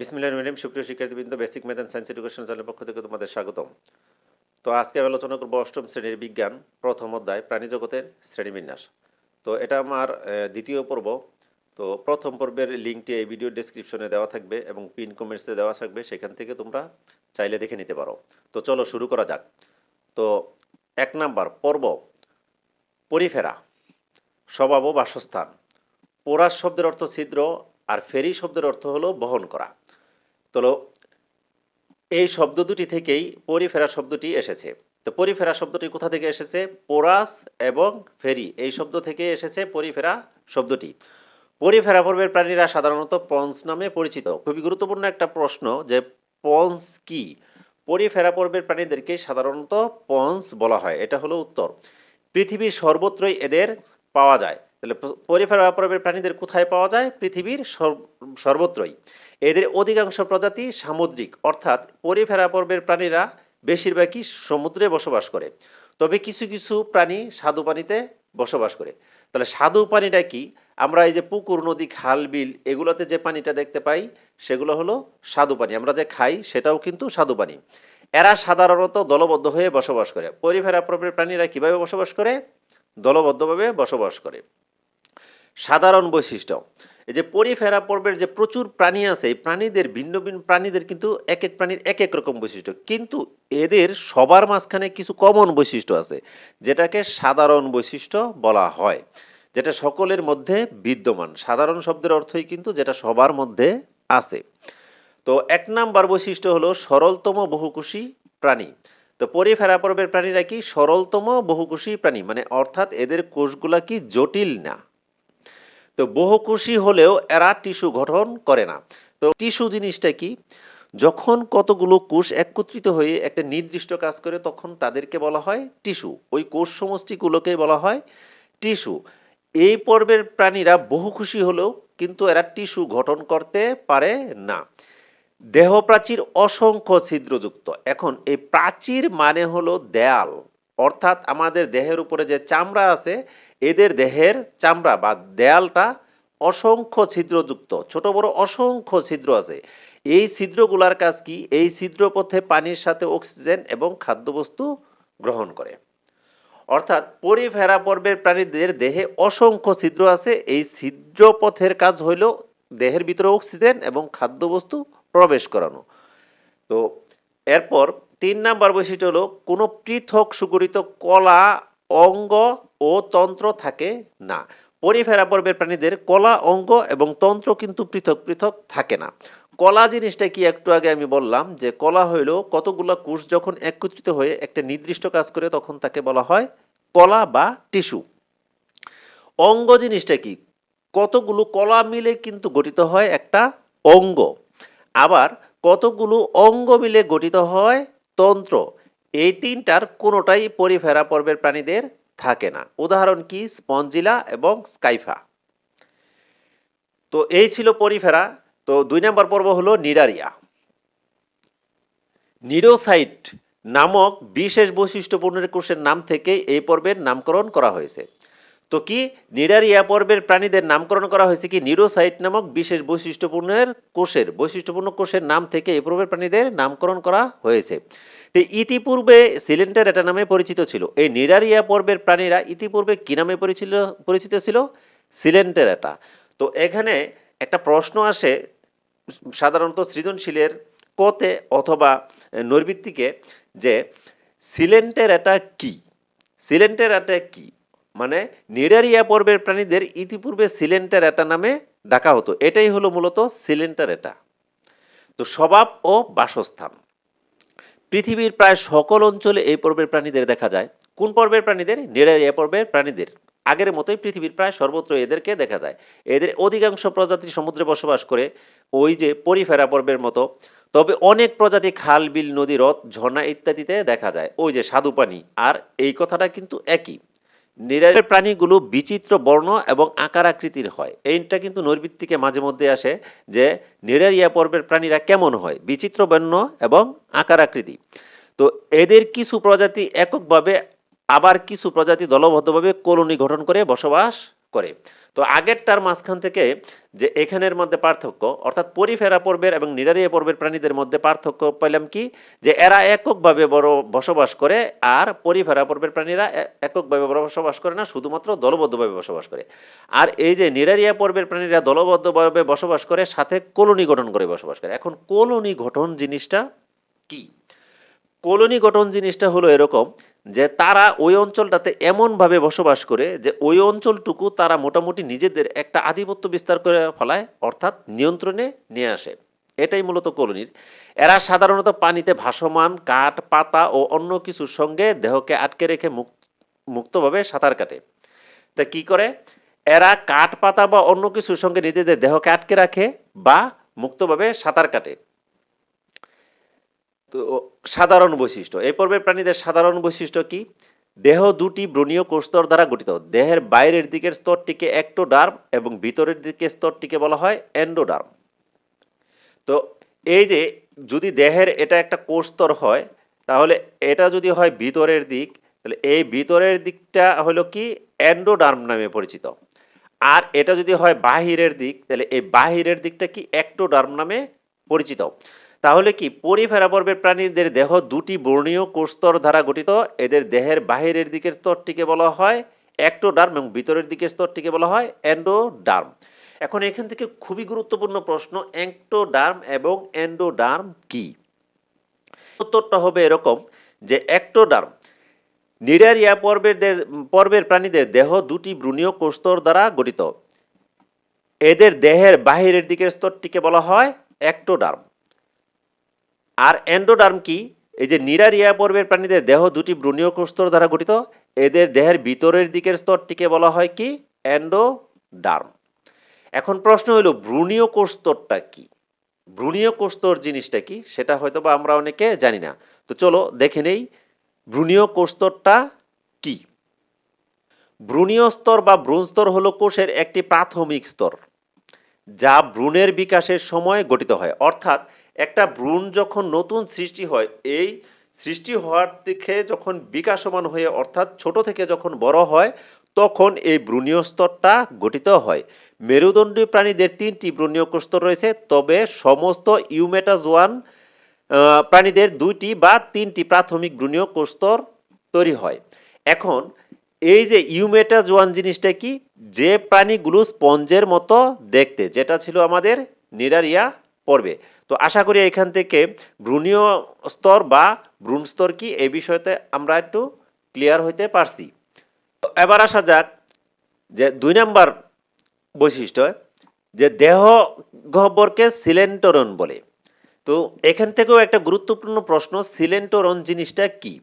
বিসমিল্লাহ মিডিয়াম সুপ্রিয় শিক্ষার্থীবৃন্দ basic math and science education চ্যানেলের পক্ষ থেকে তোমাদের স্বাগতম। তো আজকে আলোচনা করব অষ্টম শ্রেণির বিজ্ঞান, প্রথম অধ্যায় প্রাণী জগতের শ্রেণীবিন্যাস। তো এটা আমার দ্বিতীয় পর্ব। তো প্রথম পর্বের লিঙ্কটি এই ভিডিও ডেসক্রিপশনে দেওয়া থাকবে এবং পিন কমেন্টসে দেওয়া থাকবে, সেখান থেকে তোমরা চাইলে দেখে নিতে পারো। তো চলো শুরু করা যাক। তো এক নাম্বার, পর্ব। পরিফেরা, স্বভাব ও বাসস্থান। পোরাস শব্দের অর্থ ছিদ্র, আর ফেরি শব্দের অর্থ হলো বহন করা। তো এই শব্দ দুটি থেকেই পরিফেরা শব্দটি এসেছে। তো পরিফেরা শব্দটি কোথা থেকে এসেছে? পোরাস এবং ফেরি, এই শব্দ থেকে এসেছে পরিফেরা শব্দটি। পরিফেরা পর্বের প্রাণীরা সাধারণত পন্স নামে পরিচিত। খুবই গুরুত্বপূর্ণ একটা প্রশ্ন যে পন্স কি? পরিফেরা পর্বের প্রাণীদেরকে সাধারণত পন্স বলা হয়। এটা হলো উত্তর। পৃথিবীর সর্বত্রই এদের পাওয়া যায়। তাহলে প- পরিফেরা পর্বের প্রাণীদের কোথায় পাওয়া যায়? পৃথিবীর সর্বত্রই। এদের অধিকাংশ প্রজাতি সামুদ্রিক, অর্থাৎ পরিফেরা পর্বের প্রাণীরা বেশিরভাগই সমুদ্রে বসবাস করে। তবে কিছু কিছু প্রাণী স্বাদু পানিতে বসবাস করে। তাহলে স্বাদু পানিটা কি? আমরা এই যে পুকুর, নদী, খাল, বিল, এগুলোতে যে পানিটা দেখতে পাই, সেগুলো হলো স্বাদু পানি। আমরা যে খাই, সেটাও কিন্তু স্বাদু পানি। এরা সাধারণত দলবদ্ধ হয়ে বসবাস করে। পরিফেরা পর্বের প্রাণীরা কীভাবে বসবাস করে? দলবদ্ধভাবে বসবাস করে। সাধারণ বৈশিষ্ট্য। এই যে পরিফেরা পর্বের যে প্রচুর প্রাণী আছে, এই প্রাণীদের ভিন্ন ভিন্ন প্রাণীদের কিন্তু এক এক প্রাণীর এক এক রকম বৈশিষ্ট্য। কিন্তু এদের সবার মাঝখানে কিছু কমন বৈশিষ্ট্য আছে, যেটাকে সাধারণ বৈশিষ্ট্য বলা হয়, যেটা সকলের মধ্যে বিদ্যমান। সাধারণ শব্দের অর্থই কিন্তু যেটা সবার মধ্যে আছে। তো এক নাম্বার বৈশিষ্ট্য হলো সরলতম বহুকোষী প্রাণী। তো পরিফেরা পর্বের প্রাণীরা কি সরলতম বহুকোষী প্রাণী? মানে অর্থাৎ এদের কোষগুলা কি জটিল না? তো বহুকোষী হলেও এরা টিস্যু গঠন করে না। তো টিস্যু জিনিসটা কি? যখন কতগুলো কোষ একত্রিত হয়ে একটা নির্দিষ্ট কাজ করে, তখন তাদেরকে বলা হয় টিস্যু। ওই কোষ সমষ্টিগুলোকে বলা হয় টিস্যু। এই পর্বের প্রাণীরা বহুকোষী হলেও কিন্তু এরা টিস্যু গঠন করতে পারে না। দেহ প্রাচীর অসংখ্য ছিদ্রযুক্ত। এখন এই প্রাচীর মানে হলো দেয়াল। অর্থাৎ আমাদের দেহের উপরে যে চামড়া আছে, এদের দেহের চামড়া বা দেয়ালটা অসংখ্য ছিদ্রযুক্ত, ছোট বড় অসংখ্য ছিদ্র আছে। এই ছিদ্রগুলার কাজ কি? এই ছিদ্র পথে পানির সাথে অক্সিজেন এবং খাদ্যবস্তু গ্রহণ করে। অর্থাৎ পরিফেরা পর্বের প্রাণীদের দেহে অসংখ্য ছিদ্র আছে। এই ছিদ্র পথের কাজ হইল দেহের ভিতরে অক্সিজেন এবং খাদ্যবস্তু প্রবেশ করানো। তো এরপর তিন নাম্বার বৈশিষ্ট্য হলো, কোনো পৃথক সুগঠিত কলা, অঙ্গ ও তন্ত্র থাকে না। পরিফেরা পর্বের প্রাণীদের কলা, অঙ্গ এবং তন্ত্র কিন্তু পৃথক পৃথক থাকে না। কলা জিনিসটা কি একটু আগে আমি বললাম যে, কলা হইল কতগুলো কোষ যখন একত্রিত হয়ে একটা নির্দিষ্ট কাজ করে, তখন তাকে বলা হয় কলা বা টিস্যু। অঙ্গ জিনিসটা কি? কতগুলো কলা মিলে কিন্তু গঠিত হয় একটা অঙ্গ। আবার কতগুলো অঙ্গ মিলে গঠিত হয় তন্ত্র। এই তিনটার কোনোটাই পরিফেরা পর্বের প্রাণীদের থাকে না। উদাহরণ কি? স্পঞ্জিলা এবং স্কাইফা। তো এই ছিল পরিফেরা। তো দুই নম্বর পর্ব হলো নিডারিয়া। নিরোসাইট নামক বিশেষ বৈশিষ্ট্যপূর্ণ কোষের নাম থেকে এই পর্বের নামকরণ করা হয়েছে। তো কি নিডারিয়া পর্বের প্রাণীদের নামকরণ করা হয়েছে কি? নিডোসাইট নামক বিশেষ বৈশিষ্ট্যপূর্ণের কোষের, বৈশিষ্ট্যপূর্ণ কোষের নাম থেকে এই পর্বের প্রাণীদের নামকরণ করা হয়েছে। তো ইতিপূর্বে সিলিন্ডার এটা নামে পরিচিত ছিল। এই নিডারিয়া পর্বের প্রাণীরা ইতিপূর্বে কি নামে পরিচিত পরিচিত ছিল? সিলেন্টের এটা। তো এখানে একটা প্রশ্ন আসে সাধারণত সৃজনশীলের কতে অথবা নৈর্বৃত্তিকে যে সিলেন্টের এটা কি? সিলেন্টের এটা কি? মানে নিডারিয়া পর্বের প্রাণীদের ইতিপূর্বে সিলেন্টার এটা নামে ডাকা হতো। এটাই হলো মূলত সিলেন্টার এটা। তো স্বভাব ও বাসস্থান। পৃথিবীর প্রায় সকল অঞ্চলে এই পর্বের প্রাণীদের দেখা যায়। কোন পর্বের প্রাণীদের? নিডারিয়া পর্বের প্রাণীদের। আগের মতোই পৃথিবীর প্রায় সর্বত্র এদেরকে দেখা যায়। এদের অধিকাংশ প্রজাতি সমুদ্রে বসবাস করে ওই যে পরিফেরা পর্বের মতো। তবে অনেক প্রজাতি খাল, বিল, নদী, হ্রদ, ঝর্ণা ইত্যাদিতে দেখা যায়। ওই যে স্বাদু পানি। আর এই কথাটা কিন্তু একই। নিরারের প্রাণীগুলো বিচিত্র বর্ণ এবং আকার আকৃতির হয়। এইটা কিন্তু নৈর্বৃত্তিকে মাঝে মধ্যে আসে যে নিরারিয়া পর্বের প্রাণীরা কেমন হয়, বিচিত্র বর্ণ এবং আকার আকৃতি তো এদের কিছু প্রজাতি এককভাবে, আবার কিছু প্রজাতি দলবদ্ধভাবে কলোনি গঠন করে বসবাস করে। তো আগেরটার মাঝখান থেকে যে এখানের মধ্যে পার্থক্য, অর্থাৎ পরিফেরা পর্বের এবং নিরারিয়া পর্বের প্রাণীদের মধ্যে পার্থক্য পেলাম কি? যে এরা এককভাবে বড় বসবাস করে আর পরিফেরা পর্বের প্রাণীরা এককভাবে বসবাস করে না, শুধুমাত্র দলবদ্ধভাবে বসবাস করে। আর এই যে নিরারিয়া পর্বের প্রাণীরা দলবদ্ধভাবে বসবাস করে, সাথে কলোনি গঠন করে বসবাস করে। এখন কলোনি গঠন জিনিসটা কি? কলোনি গঠন জিনিসটা হলো এরকম যে তারা ওই অঞ্চলটাতে এমনভাবে বসবাস করে যে ওই অঞ্চলটুকু তারা মোটামুটি নিজেদের একটা আধিপত্য বিস্তার করে ফলায়, অর্থাৎ নিয়ন্ত্রণে নিয়ে আসে। এটাই মূলত কলোনির। এরা সাধারণত পানিতে ভাসমান, কাঠ, পাতা ও অন্য কিছুর সঙ্গে দেহকে আটকে রেখে মুক্ত, মুক্তভাবে সাঁতার কাটে। তা কি করে? এরা কাঠ, পাতা বা অন্য কিছুর সঙ্গে নিজেদের দেহকে আটকে রাখে বা মুক্তভাবে সাঁতার কাটে। তো সাধারণ বৈশিষ্ট্য। এই পর্বের প্রাণীদের সাধারণ বৈশিষ্ট্য কি? দেহ দুটি ব্রণীয় কোষস্তর দ্বারা গঠিত। দেহের বাইরের দিকের স্তরটিকে একটোডার্ম এবং ভিতরের দিকের স্তরটিকে বলা হয় এন্ডোডার্ম তো এই যে যদি দেহের এটা একটা কোষস্তর হয়, তাহলে এটা যদি হয় ভিতরের দিক, তাহলে এই ভিতরের দিকটা হলো কি? এন্ডোডার্ম নামে পরিচিত। আর এটা যদি হয় বাহিরের দিক, তাহলে এই বাহিরের দিকটা কি? একটোডার্ম নামে পরিচিত। তাহলে কি পরিফেরা পর্বের প্রাণীদের দেহ দুটি বর্ণীয় কোষস্তর দ্বারা গঠিত? এদের দেহের বাহিরের দিকের স্তরটিকে বলা হয় একটোডার্ম এবং ভিতরের দিকের স্তরটিকে বলা হয় এন্ডোডার্ম এখন এখান থেকে খুবই গুরুত্বপূর্ণ প্রশ্ন অ্যাক্টোডার্ম এবং এন্ডোডার্ম কি? উত্তরটা হবে এরকম যে অ্যাক্টোডার্ম নিরারিয়া পর্বের পর্বের প্রাণীদের দেহ দুটি ব্রুনীয় কোষস্তর দ্বারা গঠিত। এদের দেহের বাহিরের দিকের স্তরটিকে বলা হয় অ্যাক্টোডার্ম আর এন্ডোডার্ম কি? এই যে নিরারিয়া পর্বের প্রাণীদের দেহ দুটি ব্রুনীয় কোষস্তর দ্বারা গঠিত। এদের দেহের ভিতরের দিকের স্তরটিকে বলা হয় কি? অ্যান্ডোডার্ম এখন প্রশ্ন হলো ভ্রূণীয় কোষস্তরটা কি? ভ্রূণীয় কোষস্তর জিনিসটা কি? সেটা হয়তো বা আমরা অনেকে জানি না। তো চলো দেখে নেই ভ্রূণীয় কোষস্তরটা কি? ভ্রূণীয় স্তর বা ভ্রূণ স্তর হলো কোষের একটি প্রাথমিক স্তর, যা ভ্রূণের বিকাশের সময় গঠিত হয়। অর্থাৎ একটা ভ্রূণ যখন নতুন সৃষ্টি হয়, এই সৃষ্টি হওয়ার থেকে যখন বিকাশমান হয়ে, অর্থাৎ ছোট থেকে যখন বড় হয়, তখন এই ভ্রূণীয় স্তরটা গঠিত হয়। মেরুদণ্ডী প্রাণীদের তিনটি ভ্রূণীয় কোষস্তর রয়েছে, তবে সমস্ত ইউমেটাজোয়ান প্রাণীদের দুইটি বা তিনটি প্রাথমিক ভ্রূণীয় কোষস্তর তৈরি হয়। এখন, এই যে ইউমেটাজোয়ান জিনিসটা কি? যে প্রাণীগুলো স্পঞ্জের মতো দেখতে, যেটা ছিল আমাদের নিরারিয়া পর্বে তো আশা করি এখান থেকে ভ্রূণীয় স্তর বা ভ্রূণ স্তর কি এই বিষয়তে আমরা একটু ক্লিয়ার হইতে পারছি। এবার আসা যাক যে দুই নাম্বার বৈশিষ্ট্য, যে দেহ গহ্বরকে সিলেন্টরন বলে। তো এখান থেকেও একটা গুরুত্বপূর্ণ প্রশ্ন, সিলেন্টরন জিনিসটা কি?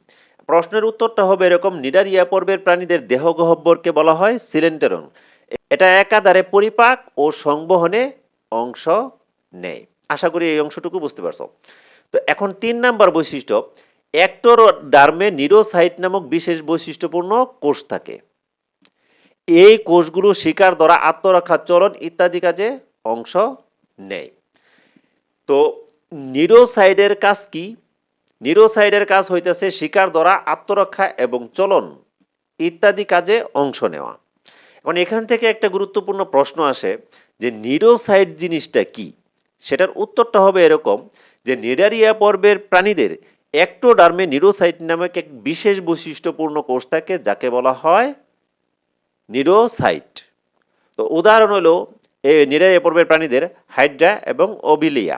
প্রশ্নের উত্তরটা হবে এরকম নিডারিয়া পর্বের প্রাণীদের দেহ গহ্বরকে বলা হয় সিলেন্টরন। এটা একাধারে পরিপাক ও সংবহনে অংশ নেয়। আশা করি এই অংশটুকু বুঝতে পারছ। তো এখন তিন নাম্বার বৈশিষ্ট্য, অ্যাক্টর ডার্মে নিরোসাইট নামক বিশেষ বৈশিষ্ট্যপূর্ণ কোষ থাকে। এই কোষগুলো শিকার দ্বারা আত্মরক্ষা চলন ইত্যাদি কাজে অংশ নেয়। তো নিরোসাইডের কাজ কি? নিরোসাইডের কাজ হইতেছে শিকার দ্বারা আত্মরক্ষা এবং চলন ইত্যাদি কাজে অংশ নেওয়া। এখন এখান থেকে একটা গুরুত্বপূর্ণ প্রশ্ন আসে যে নিরোসাইড জিনিসটা কি? সেটার উত্তরটা হবে এরকম যে নেডারিয়া পর্বের প্রাণীদের অ্যাক্টোডার্মে নিরোসাইট নামক এক বিশেষ বৈশিষ্ট্যপূর্ণ কোষ থাকে, যাকে বলা হয় নিরোসাইট। তো উদাহরণ হলো এই নিডারিয়া পর্বের প্রাণীদের হাইড্রা এবং ওবিলিয়া